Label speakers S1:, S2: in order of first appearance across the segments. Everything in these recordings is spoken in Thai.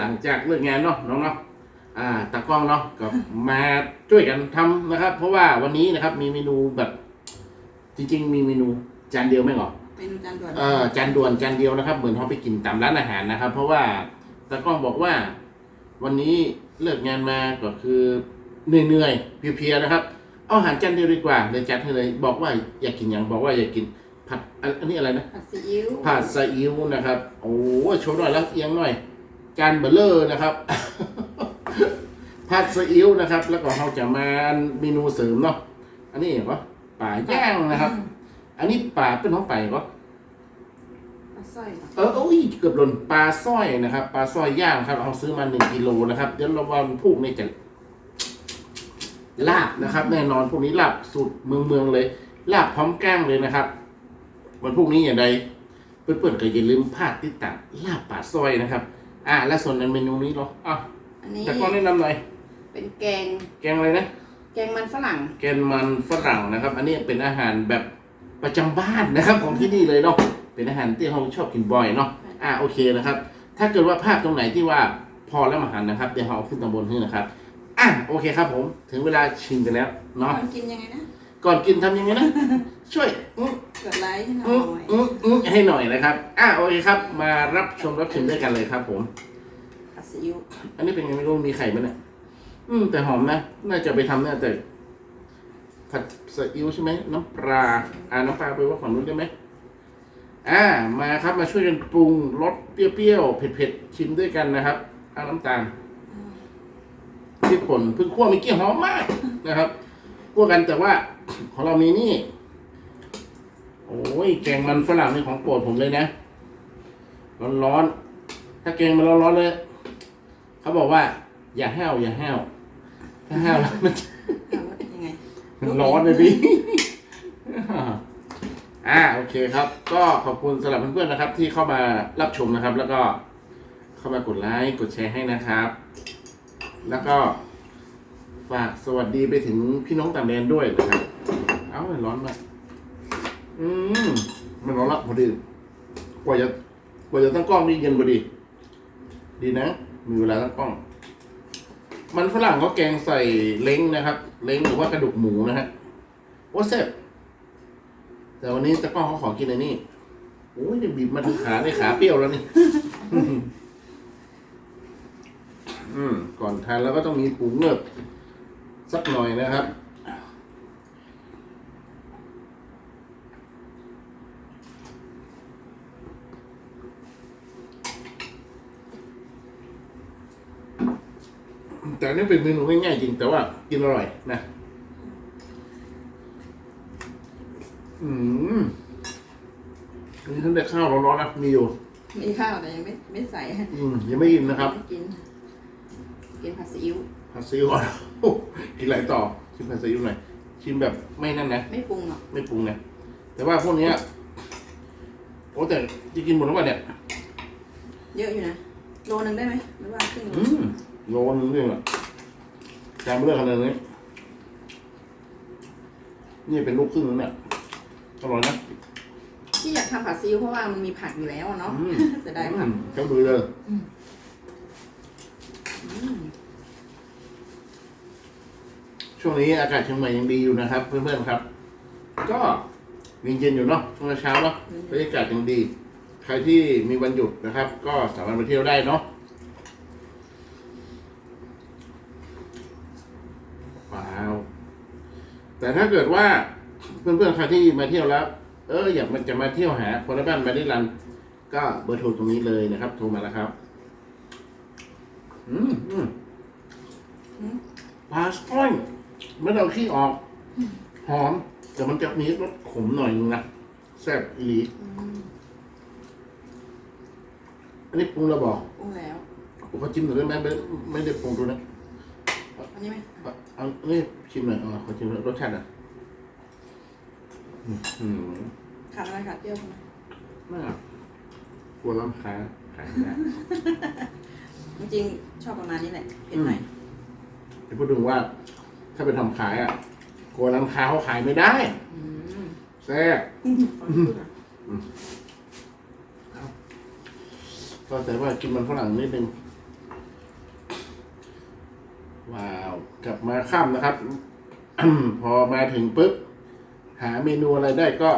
S1: หลังจากเลิกงานเนาะน้องเนาะอ่าตากล้องเนาะก็มาช่วยกันทำนะครับ เพราะว่าวันนี้นะครับมีเมนูแบบ จริง ๆ มีเมนูจานเดียวไหม่หรอ
S2: เมนูจานด่วน
S1: เอ่อจานด่วนจานเดียวนะครับ เหมือนเขาไปกินตามร้านอาหารนะครับ เพราะว่าตากล้องบอกว่า วันนี้เลิกงานมาก็คือเหนื่อยๆเพลียๆนะครับ เอาอาหารจานเดียวดีกว่าเลยจัดให้เลยบอกว่าอยากกินอย่างบอกว่าอยากกินผัดอันอันนี้อะไรนะ
S2: ผัดซีอิ๊ว
S1: ผัดซีอิ๊วนะครับ โอ้โชว์หน่อยแล้วเอียงหน่อย จานเบลเลอร์นะครับผัดซีอิ๊วนะครับ แล้วก็เราจะมาเมนูเสริมเนาะอันนี้เหรอป่าย่างนะครับ อันนี้ป่าเป็นของป่าเหรอ
S2: ปลาสร้อยเหรอ
S1: เออโอ้ยเกือบหล่นปลาสร้อยนะครับปลาสร้อยย่างครับเอาซื้อมาหนึ่งกิโลนะครับเดี๋ยวเราวันพวกนี้จะลาบนะครับ แน่นอนพวกนี้ลาบสูตรเมืองเมืองๆเลย ลาบพร้อมแกล้งเลยนะครับ วันพวกนี้อย่างใดเพื่อนๆก็อย่าลืมพลาดติดตามลาบป่าซอยนะครับ อ่า และส่วนในเมนูนี้เหรออะ
S2: อันนี้
S1: แต่ก็แนะนำหน่อย
S2: เป็นแกง
S1: แกงอะไรนะ
S2: แกงมันฝรั่ง
S1: แกงมันฝรั่งนะครับ อันนี้เป็นอาหารแบบประจำบ้านนะครับของที่นี่เลยเนาะเป็นอาหารที่เราชอบกินบ่อยเนาะอ่าโอเคนะครับ ถ้าเกิดว่าภาพตรงไหนที่ว่าพอแล้วมาหันนะครับเดี๋ยวเราเอาขึ้นตำบนให้นะครับอะโอเคครับผมถึงเวลาชิมกันแล้วเนาะ
S2: มันกินยังไงนะ
S1: ก่อนกินทำยังไงนะ ช่วยอื้อ ก
S2: ดไลค์ให้หน่
S1: อื้อ
S2: อย
S1: อื้ออื้อให้หน่อยนะครับ อะโอเคครับ มารับชมรับชิมด้วยกันเลยครับ ผม
S2: ผัดซีอิ๊ว
S1: อันนี้เป็นไงไม่รู้มีไข่ไหมเนี่ย อืม แต่หอมนะ น่าจะไปทำเนี่ยแต่ผัดซีอิ๊วใช่ไหม น้ำปลา อ่าน้ำปลาไปว่าฝั่งนู้นได้ไหม อ่า มาครับ มาช่วยกันปรุงรสเปรี้ยวๆ เผ็ดๆ ชิมด้วยกันนะครับ เอาน้ำตาลพริกป่นเพิ่งคั่วเมื่อกี้หอมมากนะครับ คั่วกันแต่ว่าของเรามีนี่ โอ้ยแกงมันฝรั่งนี่ของโปรดผมเลยนะ ร้อนๆถ้าแกงมันร้อนๆเลย เขาบอกว่า อย่าแห้วอย่าแห้วถ้าแห้วแล้วมันจะ
S2: ถามว่าเป็นยังไง
S1: ร้อนเลยดิอ่าโอเคครับ ก็ขอบคุณสำหรับเพื่อนๆนะครับ ที่เข้ามารับชมนะครับ แล้วก็เข้ามากดไลค์กดแชร์ให้นะครับ แล้วก็ฝากสวัสดีไปถึงพี่น้องต่างแดนด้วยนะครับ เอ้าร้อนมาก อืมมันร้อนละพอดี กว่าจะ กว่าจะตั้งกล้องนี่เย็นพอดี ดีนะ มีเวลาตั้งกล้อง มันฝรั่งเขาแกงใส่เล้งนะครับ เล้งหรือว่ากระดูกหมูนะฮะโอ้เซ็บแต่วันนี้ตะกล้องเขาขอกินอันนี้โอ้ยเดี๋ยวบีบมาถึงขาในขาเปรี้ยวแล้วนี่ อืม ก่อนทานแล้วก็ต้องมีปูเงือกสักหน่อยนะครับ แต่อันนี่เป็นเมนูง่ายๆจริงแต่ว่ากินอร่อยนะ อืมอันนี้ท่านได้ข้าวร้อนๆนะมีอยู่
S2: มีข้าวแต่ยังไม่ไม่ใส่
S1: อืมยังไม่กินนะครับ
S2: ไม่กิน กินผัดซีอิ๊ว
S1: ผัดซีอิ๊วก่อนโอ้กินอะไรต่อ ชิมผัดซีอิ๊วหน่อย ชิมแบบไม่นั่นนะ
S2: ไม่ปรุงหรอก
S1: ไม่ปรุงนะ แต่ว่าพวกเนี้ยโอ้แต่จะกินหมดแล้วป่ะเนี่ย
S2: เยอะอยู่นะ โลนึงได้ไหมหรือว่าครึ่งโล
S1: อืม โลนึงเรื่องอะจานเบลือกขนาดนี้ นี่เป็นลูกครึ่งแล้วเนี่ยอร่อยนะ
S2: ที่อยากทำผัดซีอิ๊วเพราะว่ามันมีผักอยู่แล้วอะเนาะ
S1: อืม
S2: เสียดายผัก
S1: เจ้าดูเลย
S2: อืม
S1: ช่วงนี้อากาศเชียงใหม่ยังดีอยู่นะครับ เพื่อนๆครับ ก็เย็นๆอยู่เนาะช่วงเช้าเนาะบรรยากาศยังดี ใครที่มีวันหยุดนะครับ ก็สามารถไปเที่ยวได้เนาะว้าว แต่ถ้าเกิดว่าเพื่อนๆใครที่มาเที่ยวแล้ว เอออยากมันจะมาเที่ยวหาคนละบ้านมาดิลัน ก็เบอร์โทรตรงนี้เลยนะครับโทรมาแล้วครับ อืมอืม
S2: อืม
S1: ปลาสร้อยไม่ต้องเอาขี้ออกหอม แต่มันจะมีรสขมหน่อยนึงนะแซ่บอีหลี
S2: อืม
S1: อันนี้ปรุงแล้วบอก
S2: ปรุงแล้ว
S1: ผมขอจิ้มหน่อยได้ไหมไม่ไม่ได้ปรุงดูนะ
S2: อันนี้ไหม
S1: เอาเอาอันนี้ชิมหน่อยอ๋อขอชิมหน่อยรสชาติอะอืม
S2: ขาดอะไรขาดเปรี้ยวใช่ไหม
S1: น่ากลัวร้านค้าขายไม่ได้
S2: จริงๆชอบประมาณนี้แหละเผ็ดหน่อย
S1: จะพูดถึงว่า ถ้าไปทำขายอะกลัวร้านค้าเขาขายไม่ได้
S2: อืม
S1: แซ่บ
S2: ขอบคุณค่ะ
S1: ก็แต่ว่ากินมันฝรั่งนิดนึง ว้าว กลับมาค่ำนะครับ พอมาถึงปุ๊บหาเมนูอะไรได้ก็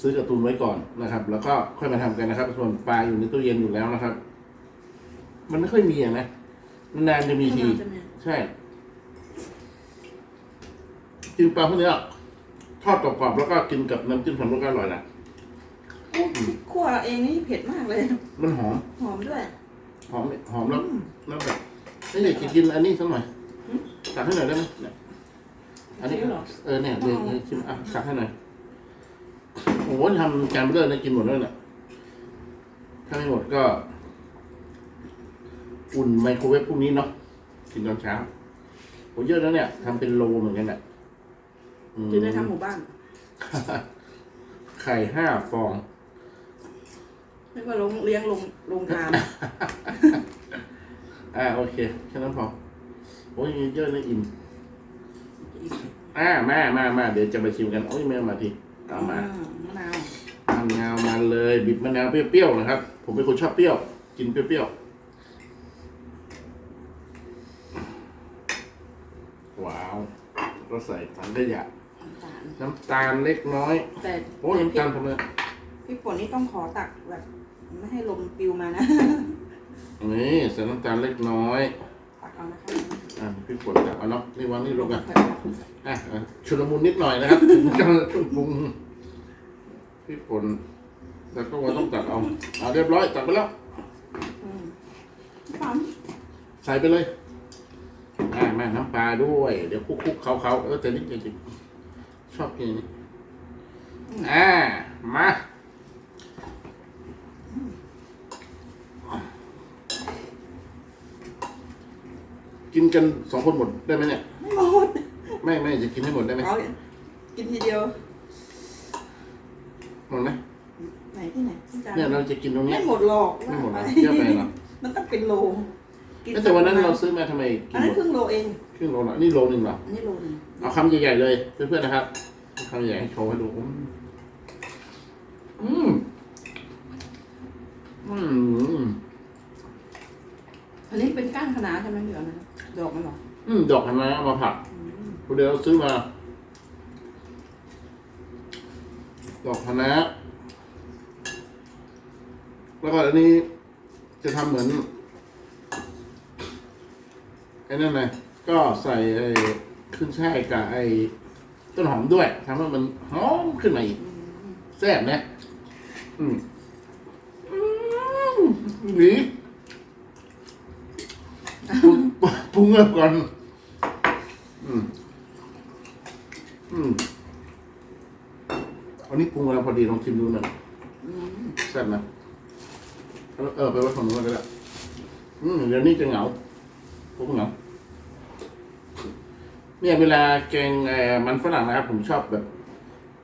S1: ซื้อการ์ตูนไว้ก่อนนะครับ แล้วก็ค่อยมาทำกันนะครับ ส่วนปลาอยู่ในตู้เย็นอยู่แล้วนะครับ มันไม่ค่อยมีอะนะ นานๆจะมีที
S2: จะมี
S1: ใช่กินปลาพวกเนี้ยทอดกรอบๆแล้วก็กินกับน้ำจิ้มสำรสก็อร่อยนะ
S2: โอ้คั่วเองนี่เผ็ดมากเลย
S1: มันหอม
S2: หอมด้วย
S1: หอม หอมแล้ว
S2: อืม
S1: แล้วแบบนี่อยากจะกินอันนี้สักหน่อย
S2: อืม
S1: ตักให้หน่อยได้ไหมเนี่ยอันนี้
S2: จริงเหรอ
S1: เออเนี่ยเดี๋ยวเดี๋ยวชิมอะตักให้หน่อยโอ้โหทำจานเบลอเลยกินหมดแล้วเนี่ยถ้าไม่หมดก็ อุ่นไมโครเวฟพรุ่งนี้เนาะกินตอนเช้าโอ้เยอะแล้วเนี่ยทำเป็นโลเหมือนกันอะอืม
S2: จะได้ทำหมู่บ้าน
S1: ไข่ห้าฟอง
S2: ไม่ว่าลงเลี้ยงลงลงทาน
S1: อ่าโอเค แค่นั้นพอ โอ้ยเยอะเลยอิ่มอ่ามามามาเดี๋ยวจะมาชิมกันโอ้ยแม่มาทีเอามา
S2: อืมมะนาว
S1: มะนาวมาเลยบิดมะนาวเปรี้ยวๆนะครับ ผมเป็นคนชอบเปรี้ยว กินเปรี้ยวๆว้าวก็ใส่ถังขยะ
S2: น้ำตาล
S1: น้ำตาลเล็กน้อย
S2: แต่
S1: โอ้ยน้ำตาลผมเลย
S2: พริกป่นนี่ต้องขอตักแบบ ไม่ให้ลมปิวมานะ
S1: นี่ใส่น้ำตาลเล็กน้อย
S2: ตักเอานะคะ
S1: อ่าพี่ปวดจับเอาเนาะนี่วางนี่ลงกัน
S2: ใส่
S1: อะอะชุลมุนนิดหน่อยนะครับถึงจะปรุงพี่ปนแล้วก็ว่าต้องตัดเอาเอาเรียบร้อยตัดไปแล้ว
S2: อืมปั๊ม
S1: ใส่ไปเลยอ่ามาน้ำปลาด้วย เดี๋ยวคลุกๆเขาเขาๆเออแต่นี่จริงๆชอบกินอันนี้อ่ามา กินกันสองคนหมดได้ไหมเนี่ย
S2: ไม่หมด
S1: ไม่ไม่จะกินให้หมดได้ไหม
S2: เอากินทีเดียว
S1: หมดไหม
S2: ไหนที่ไหนที่จาน
S1: เนี่ยเราจะกินตรงเนี้
S2: ไม่
S1: ย
S2: หมดหรอก
S1: ไม่หมดหรอ
S2: ว่า
S1: เยอะไปเหรอ
S2: มันต้องเป็นโลกิ
S1: แต่วันนั้นเราซื้อมาทำไมกิ
S2: อั
S1: น
S2: น
S1: ห
S2: นั้
S1: ม
S2: น
S1: ด
S2: ครึ่งโลเอง
S1: ครึ่งโลละนี่โลหนึ่งเหรอ
S2: อันนี้โลหนึง
S1: เอาคำใหญ่ๆเลยเพื่อนๆนะครับคำใหญ่ให้โชว์ให้ดูอืมอืมอืม
S2: อันนี้เป็นก้านคะน้าใช่ไหมเดี๋ยวนะดอกมันเหรอ
S1: อืมดอกคะน้าเอามาผัด
S2: อืม
S1: คุณเดียวซื้อมา ดอกคะน้าแล้วก็อันนี้จะทำเหมือนไอ้นั่นไงก็ใส่ไอ้ขึ้นช่ายกับไอ้ต้นหอมด้วยทำให้มันหอมขึ้นมาอีก
S2: อืม
S1: แซ่บนะอืมอืมหนีปรุ งปรุงเงิบก่อน อืม อืมอันนี้ปรุงแล้วพอดีลองชิมดูหน่อย
S2: อืม
S1: แซ่บนะเออไปไว้ฝั่งนู้นก็ได้อืมเดี๋ยวนี้จะเหงาผมเหงาเนี่ยเวลาแกงเอ่อมันฝรั่งนะครับผมชอบแบบ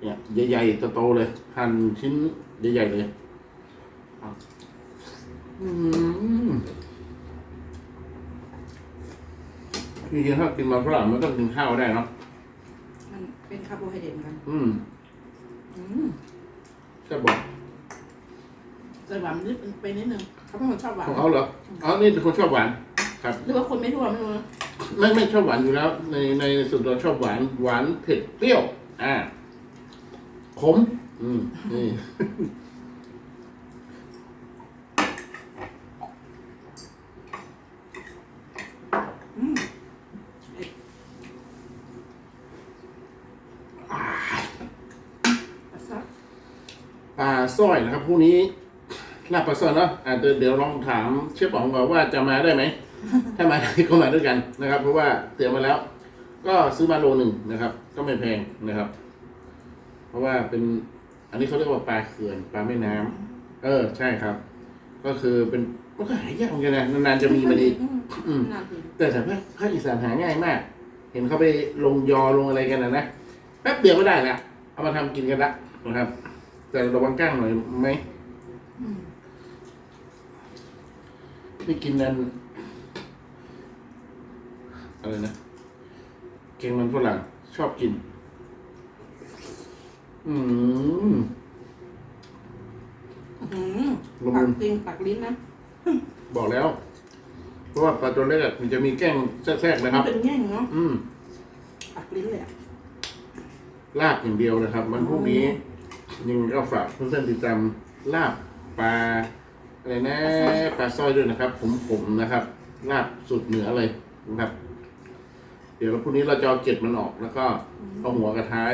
S1: เนี่ยใหญ่ๆโตๆเลย หั่นชิ้นใหญ่ๆเลยเอาอืม จริงๆถ้ากินมันฝรั่งมันต้องกินข้าวได้เนาะ
S2: มันเป็นคาร์โบไฮเดรตเหมือนกัน
S1: อืม
S2: อืม
S1: แค่บอก
S2: แต่หวานนิดไปนิดนึงเขาเป็นคนชอบหวาน
S1: ของเขาเหรออ๋อนี่เป็นคนชอบหวาน ครับ
S2: หรือว่าคนไม่ทั่วไม่รู้นะ
S1: ไม่ไม่ชอบหวานอยู่แล้ว ในในส่วนตัวชอบหวานหวานเผ็ดเปรี้ยว อ่าขมอืมนี่
S2: อืม ปัสสาวะ
S1: ปลาสร้อยนะครับพรุ่งนี้ลาบปลาสร้อยเนาะอ่าเดี๋ยวเดี๋ยวลองถามเชฟป๋องก่อนว่าจะมาได้ไหม ถ้ามาได้ก็มาด้วยกันนะครับ เพราะว่าเตรียมมาแล้ว ก็ซื้อมาโลหนึ่งนะครับ ก็ไม่แพงนะครับ เพราะว่าเป็นอันนี้เขาเรียกว่าปลาเขื่อนปลาแม่น้ำเออใช่ครับ ก็คือเป็นมันก็หายากเหมือนกันนะนานๆจะมีมาดี
S2: อืม นาที
S1: แต่แถวภาคภาคอีสานหาง่ายมาก เห็นเขาไปลงยอลงอะไรกันนะนะแป๊บเดียวก็ได้ละเอามาทำกินกันละนะครับ แต่ระวังก้างหน่อยไหม
S2: อืม
S1: ไม่กินนั้นอะไรนะเก่งมันฝรั่งชอบกิน อืม
S2: อื้อหือ
S1: ละมุ
S2: ปัก
S1: น
S2: จริงปักลิ้นนะ
S1: บอกแล้ว เพราะว่าปลาตัวเล็กอะมันจะมีแกล้งแทรกๆนะครับ
S2: เป็นแง่งเนาะ
S1: อืม
S2: ปักลิ้นเลยอะ
S1: ลาบอย่างเดียวนะครับ วันพรุ่งนี้ ยังก็ฝากเพื่อนๆติดตามลาบปลาอะไรนะปลาสร้อยด้วยนะครับ ผมผมๆนะครับ ลาบสุดเหนือเลยนะครับ เดี๋ยวพรุ่งนี้เราจะเอาเกล็ดมันออกแล้วก็เอาหัวกระท้าย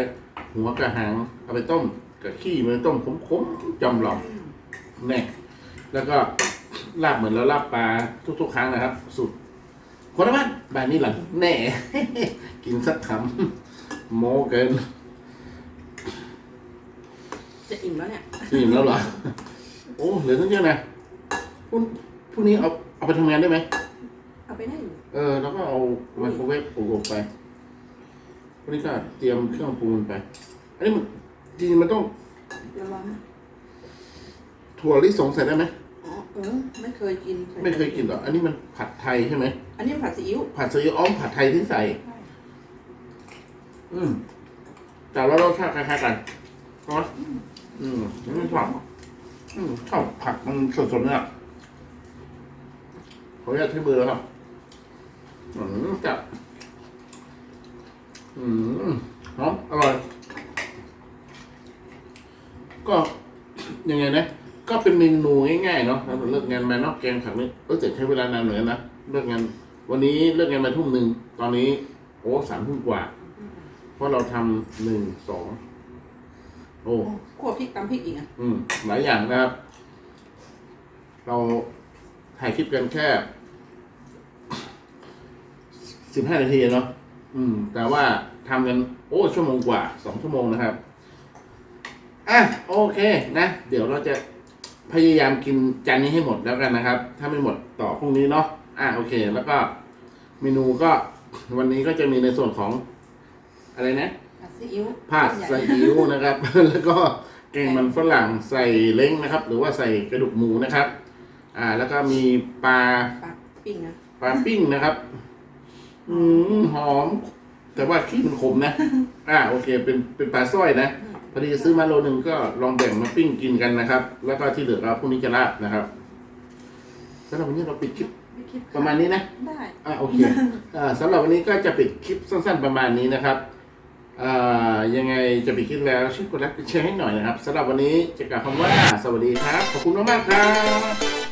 S1: หัวกระหางเอาไปต้มกับขี้มันต้มขมๆจำหลอมแน่แล้วก็ลาบเหมือนเราลาบปลาทุก ๆ ครั้งนะครับ สุดคนละบ้านบ้านนี้หลังแน่ กินสักคำโมเกิน
S2: จะอิ่มแล้วเนี่ย
S1: อิ่มแล้วเหรอ โอ้เหลือตั้งเยอะนะพรุ่งพรุ่งนี้เอาเอาไปทำงานได้ไหม
S2: เอาไปได้อยู่
S1: เออแล้วก็เอาไมโครเวฟอบๆไปพรุ่งนี้ก็เตรียมเครื่องปรุงมันไป อันนี้มันจริงๆมันต้อง
S2: ระวังนะ
S1: ถั่วลิสงใส่ได้ไหม
S2: อ๋อเออไม่เคยกิน
S1: ไม่เคยกินหรอกอันนี้มันผัดไทยใช่ไหม
S2: อันนี้ผัดซีอิ๊ว
S1: ผัดซีอิ๊วอ้อมผัดไทยที่ใส่ อืมแต่ว่ารสชาติคล้ายๆกันใช่ไหม อืมไม่ชอบอืมชอบผักมันสดๆเนี่ยขออนุญาตใช้มือแล้วครับอืมจับอืมหอมอร่อย ก็ยังไงนะ ก็เป็นเมนูง่ายๆเนาะเราเลิกงานมาเนาะแกงผักนี่เออแต่ใช้เวลานานเหมือนกันนะเลิกงาน วันนี้เลิกงานมาทุ่มหนึ่งตอนนี้ โอ้สามทุ่มกว่า เพราะเราทำหนึ่งสอง โอ้
S2: โอ้คั่วพริกตำพริกอีกอะ
S1: อืมหลายอย่างนะครับ เราถ่ายคลิปกันแค่สิบห้านาทีเนาะอืม แต่ว่าทำกันโอ้ชั่วโมงกว่าสองชั่วโมงนะครับอะโอเคนะ เดี๋ยวเราจะพยายามกินจานนี้ให้หมดแล้วกันนะครับ ถ้าไม่หมดต่อพรุ่งนี้เนาะอะโอเค แล้วก็เมนูก็วันนี้ก็จะมีในส่วนของอะไรนะ
S2: ผัด ซีอิ๊ว
S1: ผัด
S2: ใหญ่
S1: ซีอิ๊วนะครับ แล้วก็แกงมันฝรั่งใส่เล้งนะครับ หรือว่าใส่กระดูกหมูนะครับ อ่า แล้วก็มีปลา
S2: ปลาปิ้งนะ
S1: ปลาปิ้งนะครับ อืมหอม แต่ว่าขี้มันขมนะ อ่า โอเค เป็นเป็นปลาสร้อยนะ พอดีซื้อมาโลนึงก็ลองแบ่งมาปิ้งกินกันนะครับ แล้วก็ที่เหลือเราพรุ่งนี้จะราดนะครับสำหรับวันนี้เราปิดคลิป
S2: ไม่คิด
S1: ประมาณนี้นะ
S2: ได้
S1: อ่า โอเค อ่าสำหรับวันนี้ก็จะปิดคลิปสั้น ๆ ประมาณนี้นะครับอ่า ยังไงจะปิดคลิปแล้วช่วยกดไลค์กดแชร์ให้หน่อยนะครับสำหรับวันนี้จะกล่าวคำว่าสวัสดีครับ ขอบคุณมากๆครับ